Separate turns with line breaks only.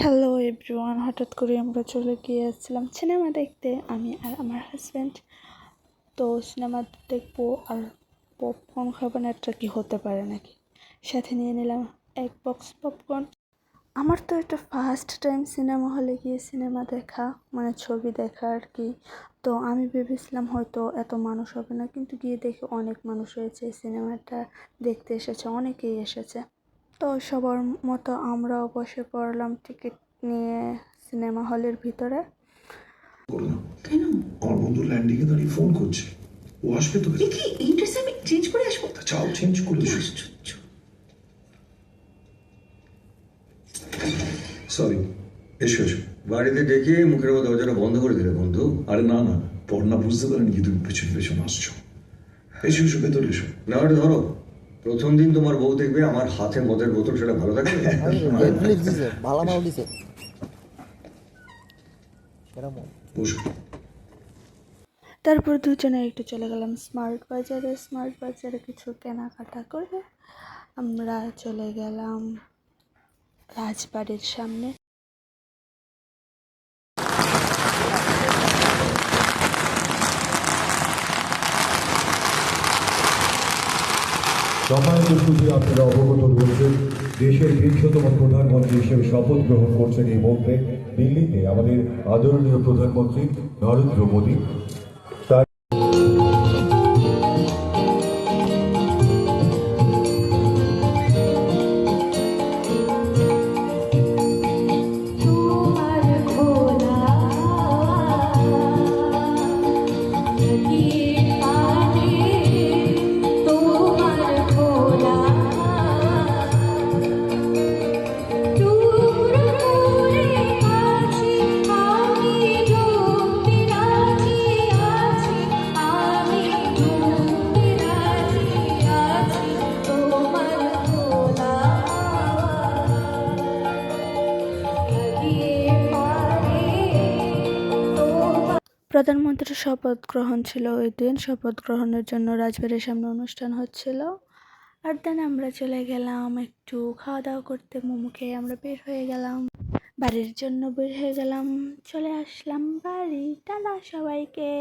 Hello everyone হঠাৎ করে আমরা চলে গিয়েছিলাম সিনেমা দেখতে, আমি আর আমার হাজব্যান্ড তো সিনেমা দেখব আর পপকর্ন খাব না একটা কি হতে পারে নাকি? সাথে নিয়ে নিলাম এক বক্স পপকর্ন আমার তো এটা ফার্স্ট টাইম সিনেমা হলে গিয়ে সিনেমা দেখা মানে ছবি দেখা আর কি। তো আমি ভেবেছিলাম হয়তো এত মানুষ হবে না, কিন্তু গিয়ে দেখে অনেক মানুষ হয়েছে সিনেমাটা দেখতে এসেছে, অনেকেই এসেছে। তো সবার মতো আমরাও বসে পড়লাম টিকিট নিয়ে সিনেমা হলের ভিতরে।
কেন
আমার বন্ধু ল্যান্ডিংয়ে দাঁড়িয়ে ফোন করছে। ও আসবে তো
কি? এই ড্রেসে আমি চেঞ্জ করে আসব?
তা চাও চেঞ্জ করে দিস। সরি এসো এসো।
বাড়িতে ডেকে মুখের মতো দরজাটা বন্ধ করে দিলে বন্ধু।
আরে না না পড়না বুঝতে পারেনি কি তুমি পেছন পেছন আসছো। এসো এসো ভেতরে এসো।
না ধরো। প্রথম দিন তোমার বউ দেখবে আমার হাতে মদের বোতল সেটা ভালো থাকবে?
ভালো মাল দিছে।
তারপর দুজনে একটু চলে গেলাম স্মার্ট বাজারে। স্মার্ট বাজারে কিছু কেনাকাটা করে আমরা চলে গেলাম রাজবাড়ির সামনে।
সম্মানিত সুধী আপনারা অবগত রয়েছেন, দেশের বিংশতম প্রধানমন্ত্রী হিসেবে শপথ গ্রহণ করছেন এই মুহূর্তে দিল্লিতে আমাদের আদরণীয় প্রধানমন্ত্রী নরেন্দ্র মোদী।
প্রধানমন্ত্রীর শপথ গ্রহণ ছিল ওই দিন। শপথ গ্রহণের জন্য রাজবাড়ির সামনে অনুষ্ঠান হচ্ছিল। আর দেন আমরা চলে গেলাম একটু খাওয়া দাওয়া করতে। মোমো খেয়ে আমরা বের হয়ে গেলাম। বাড়ির জন্য বের হয়ে গেলাম। চলে আসলাম বাড়ি। টাটা সবাইকে।